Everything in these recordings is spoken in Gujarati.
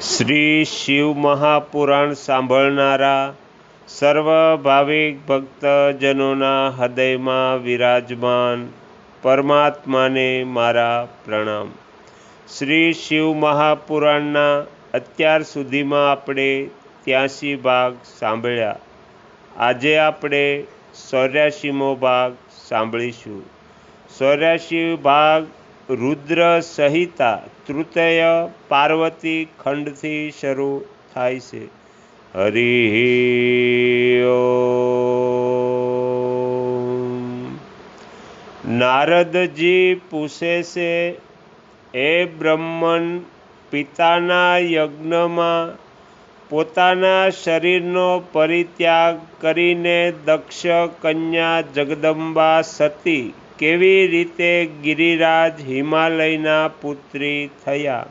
શ્રી શિવ મહાપુરાણ સાંભળનારા સર્વ ભાવિક ભક્તજનોના હૃદયમાં વિરાજમાન પરમાત્માને મારા પ્રણામ. શ્રી શિવ મહાપુરાણના અત્યાર સુધીમાં આપણે ત્યાસી ભાગ સાંભળ્યા. આજે આપણે ચોર્યાસીમો ભાગ સાંભળીશું. ચોર્યાસી ભાગ રુદ્ર સહિતા તૃતય પાર્વતી ખંડથી શરૂ થાય છે. હરિ નારદજી પૂછે છે, એ બ્રહ્મન પિતાના યજ્ઞમાં પોતાના શરીરનો પરિત્યાગ કરીને દક્ષ કન્યા જગદંબા સતી કેવી રીતે ગિરિરાજ હિમાલયના પુત્રી થયા?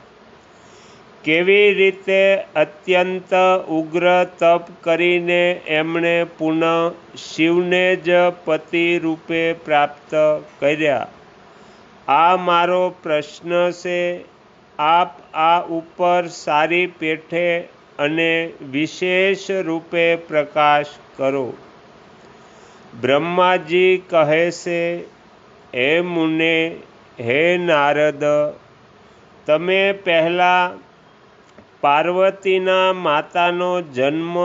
કેવી રીતે અત્યંત ઉગ્ર તપ કરીને એમણે પુનઃ શિવને જ પતિ રૂપે પ્રાપ્ત કર્યા? આ મારો પ્રશ્ન છે. આપ આ ઉપર સારી પેઠે અને વિશેષ રૂપે પ્રકાશ કરો. બ્રહ્માજી કહે છે હે મુને, હે નારદ, તમે પહેલાં પાર્વતીના માતાનો જન્મ,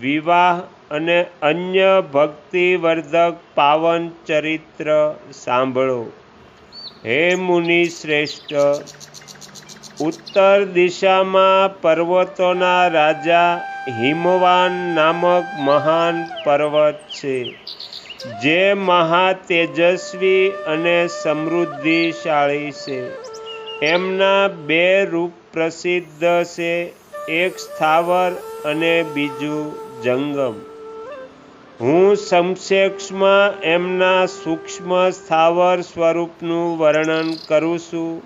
વિવાહ અને અન્ય ભક્તિવર્ધક પાવન ચરિત્ર સાંભળો. હે મુનિ શ્રેષ્ઠ, ઉત્તર દિશામાં પર્વતોના રાજા હિમવાન નામક મહાન પર્વત છે. જે મહા તેજસ્વી અને સમૃદ્ધિશાળી છે. એમના બે રૂપ પ્રસિદ્ધ છે, એક સ્થાવર અને બીજું જંગમ. હું સંક્ષેપમાં એમના સૂક્ષ્મ સ્થાવર સ્વરૂપનું વર્ણન કરું છું.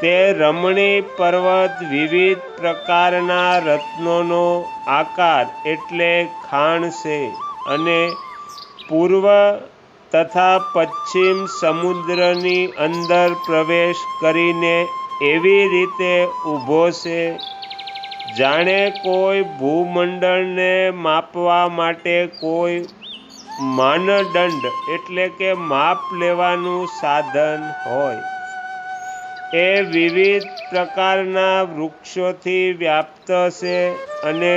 તે રમણી પર્વત વિવિધ પ્રકારના રત્નોનો આકાર એટલે ખાણ છે અને પૂર્વ તથા પશ્ચિમ સમુદ્રની અંદર પ્રવેશ કરીને એવી રીતે ઊભો છે, જાણે કોઈ ભૂમંડળને માપવા માટે કોઈ માનદંડ એટલે કે માપ લેવાનું સાધન હોય. એ વિવિધ પ્રકારના વૃક્ષોથી વ્યાપ્ત છે અને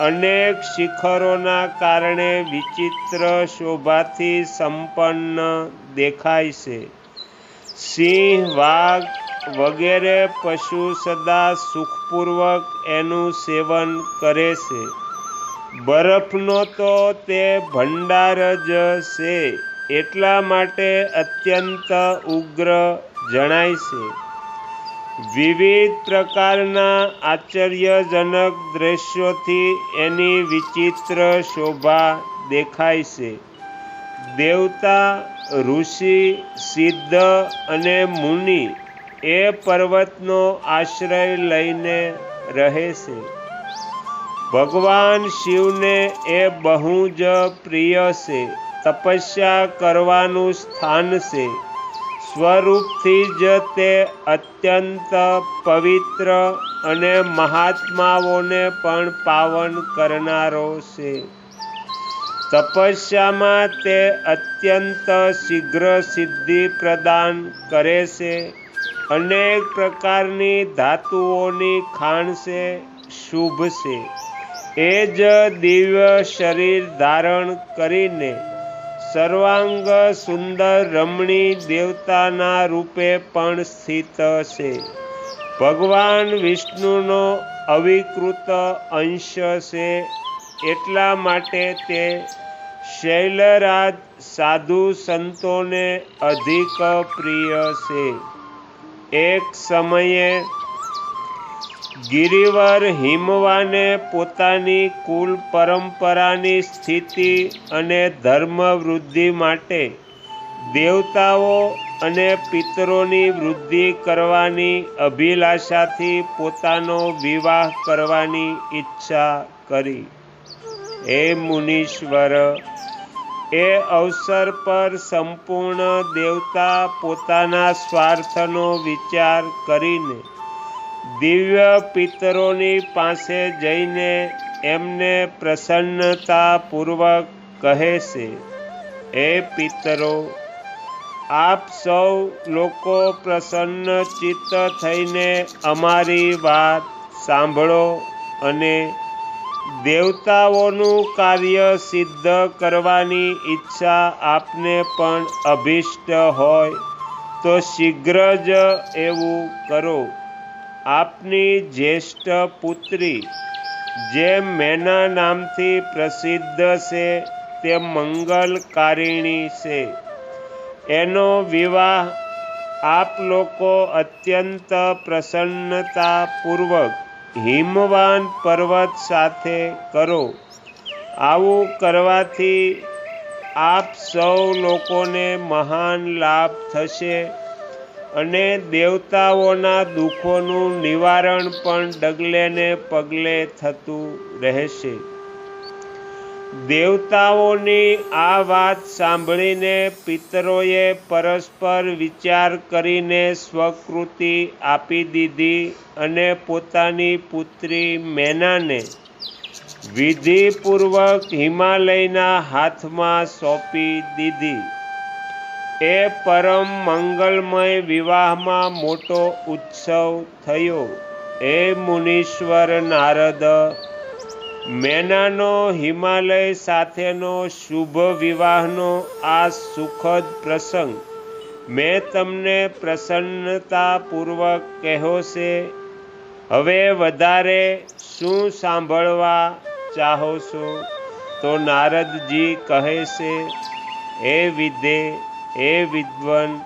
અનેક શિખરોના કારણે વિચિત્ર શોભાથી સંપન્ન દેખાય છે. સિંહ, વાઘ વગેરે પશુ સદા સુખપૂર્વક એનું સેવન કરે છે. બરફનો તો તે ભંડાર જ છે, એટલા માટે અત્યંત ઉગ્ર જણાય છે. વિવિધ પ્રકારના આશ્ચર્યજનક દ્રશ્યોથી એની વિચિત્ર શોભા દેખાય છે. દેવતા, ઋષિ, સિદ્ધ અને મુનિ એ પર્વતનો આશ્રય લઈને રહે છે. ભગવાન શિવને એ બહુ જ પ્રિય છે. તપસ્યા કરવાનું સ્થાન છે. સ્વરૂપથી જ તે અત્યંત પવિત્ર અને મહાત્માઓને પણ પાવન કરનારો છે. તપસ્યામાં તે અત્યંત શીઘ્ર સિદ્ધિ પ્રદાન કરે છે, અનેક પ્રકારની ધાતુઓની ખાણ છે, શુભ છે. એ જ દિવ્ય શરીર ધારણ કરીને સર્વાંગ સુંદર રમણી દેવતાના રૂપે પણ સ્થિત છે. ભગવાન વિષ્ણુનો અવિકૃત અંશ છે. એટલા માટે તે શૈલરાજ સાધુ સંતોને અધિક પ્રિય છે. એક સમયે ગિરિવર હિમવાને પોતાની કુલ પરંપરાની સ્થિતિ અને ધર્મ વૃદ્ધિ માટે દેવતાઓ અને પિતરોની વૃદ્ધિ કરવાની અભિલાષાથી પોતાનો વિવાહ કરવાની ઈચ્છા કરી. હે મુનીશ્વર, એ અવસર પર સંપૂર્ણ દેવતા પોતાના સ્વાર્થનો વિચાર કરીને દિવ્ય પિતરોની પાસે જઈને એમને પ્રસન્નતાપૂર્વક કહે છે એ પિતરો, આપ સૌ લોકો પ્રસન્ન ચિત્ત થઈને અમારી વાત સાંભળો અને દેવતાઓનું કાર્ય સિદ્ધ કરવાની ઈચ્છા આપને પણ અભિષ્ટ હોય તો શીઘ્ર જ એવું કરો. આપની જ્યેષ્ઠ પુત્રી, જે મેના નામથી પ્રસિદ્ધ છે, તે મંગલકારિણી છે. એનો વિવાહ આપ લોકો અત્યંત પ્રસન્નતાપૂર્વક હિમવાન પર્વત સાથે કરો. આવું કરવાથી આપ સૌ લોકોને મહાન લાભ થશે. અને દેવતાઓના દુઃખોનું નિવારણ પણ ડગલે ને પગલે થતું રહેશે. દેવતાઓની આ વાત સાંભળીને પિતરોએ પરસ્પર વિચાર કરીને સ્વકૃતિ આપી દીધી અને પોતાની પુત્રી મેનાને વિધિપૂર્વક હિમાલયના હાથમાં સોંપી દીધી. એ પરમ મંગલમય વિવાહમાં મોટો ઉત્સવ થયો. એ મુનીશ્વર નારદ મેનાનો હિમાલય સાથેનો શુભ વિવાહનો આ સુખદ પ્રસંગ. મેં તમને પ્રસન્નતાપૂર્વક કહ્યો છે. હવે વધારે શું સાંભળવા ચાહો છો? તો નારદજી કહે છે, હે વિધે હે વિદ્વન,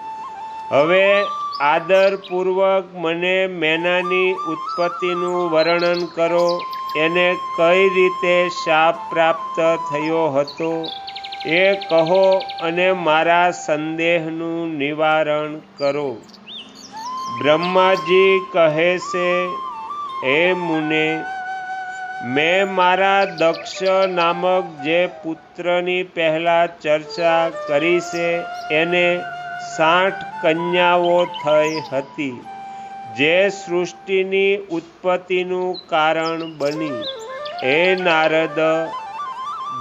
હવે આદરપૂર્વક મને મેનાની ઉત્પત્તિનું વર્ણન કરો. એને કઈ રીતે શાપ પ્રાપ્ત થયો હતો એ કહો અને મારા સંદેહનું નિવારણ કરો. બ્રહ્માજી કહે છે, હે મુને મેં મારા દક્ષ નામક જે પુત્રની પહેલાં ચર્ચા કરી છે, એને સાઠ કન્યાઓ થઈ હતી, જે સૃષ્ટિની ઉત્પત્તિનું કારણ બની. હે નારદ,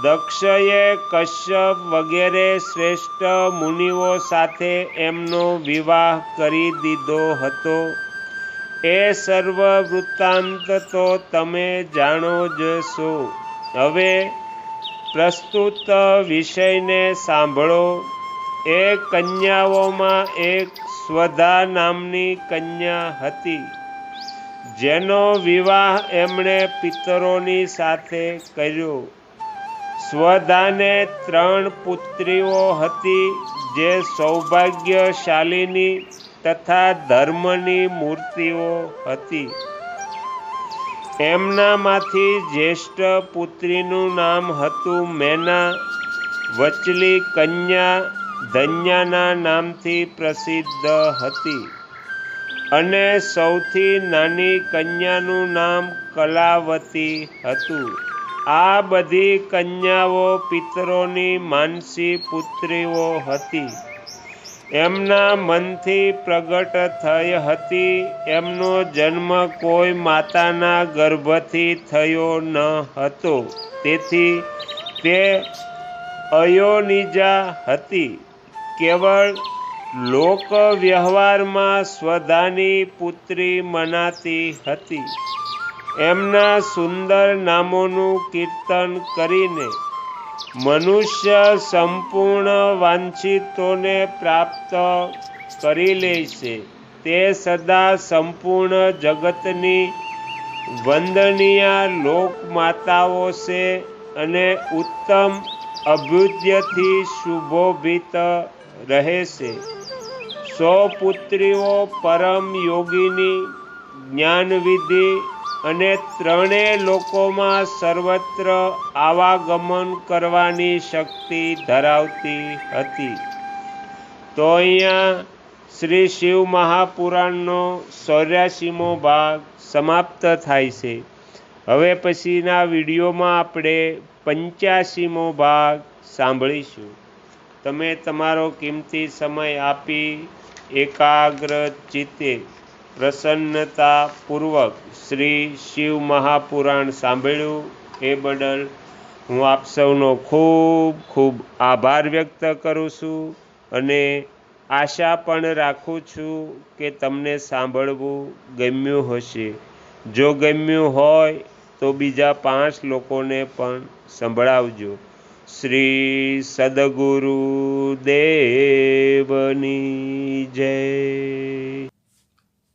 દક્ષએ કશ્યપ વગેરે શ્રેષ્ઠ મુનિઓ સાથે એમનો વિવાહ કરી દીધો હતો. એ સર્વ વૃત્તાંત તો તમે જાણો જ છો. હવે પ્રસ્તુત વિષયને સાંભળો. એ કન્યાઓમાં એક સ્વધા નામની કન્યા હતી, જેનો વિવાહ એમણે પિતરોની સાથે કર્યો. સ્વધાને ત્રણ પુત્રીઓ હતી, જે સૌભાગ્યશાલીની તથા ધર્મની મૂર્તિઓ હતી. એમનામાંથી જ્યેષ્ઠ પુત્રીનું નામ હતું મેના. વચલી કન્યા ધન્યાના નામથી પ્રસિદ્ધ હતી. અને સૌથી નાની કન્યાનું નામ કલાવતી હતું. આ બધી કન્યાઓ પિતરોની માનસી પુત્રીઓ હતી. એમના મનથી પ્રગટ થઈ હતી. એમનો જન્મ કોઈ માતાના ગર્ભથી થયો ન હતો. તેથી તે અયોનિજા હતી. કેવળ લોક વ્યવહારમાં સ્વધાની પુત્રી મનાતી હતી. એમના સુંદર નામોનું કીર્તન કરીને મનુષ્ય સંપૂર્ણ વાંછિતોને પ્રાપ્ત કરી લે છે. તે સદા સંપૂર્ણ જગતની વંદનીય લોકમાતાઓ છે અને ઉત્તમ અભ્યુદયથી શુભોભિત રહે છે. સો પુત્રીઓ પરમ યોગીની જ્ઞાનવિધિ અને ત્રણેય લોકોમાં સર્વત્ર આવાગમન કરવાની શક્તિ ધરાવતી હતી. તો અહીંયા શ્રી શિવ મહાપુરાણનો ચોર્યાસીમો ભાગ સમાપ્ત થાય છે. હવે પછીના વિડીયોમાં આપણે પંચ્યાસીમો ભાગ સાંભળીશું. તમે તમારો કિંમતી સમય આપી એકાગ્ર ચિત્તે પ્રસન્નતાપૂર્વક શ્રી શિવ મહાપુરાણ સાંભળ્યું એ બદલ હું આપ સૌનો ખૂબ ખૂબ આભાર વ્યક્ત કરું છું અને આશા પણ રાખું છું કે તમને સાંભળવું ગમ્યું હશે. જો ગમ્યું હોય તો બીજા પાંચ લોકોને પણ સંભળાવજો. શ્રી સદગુરુ દેવની જય.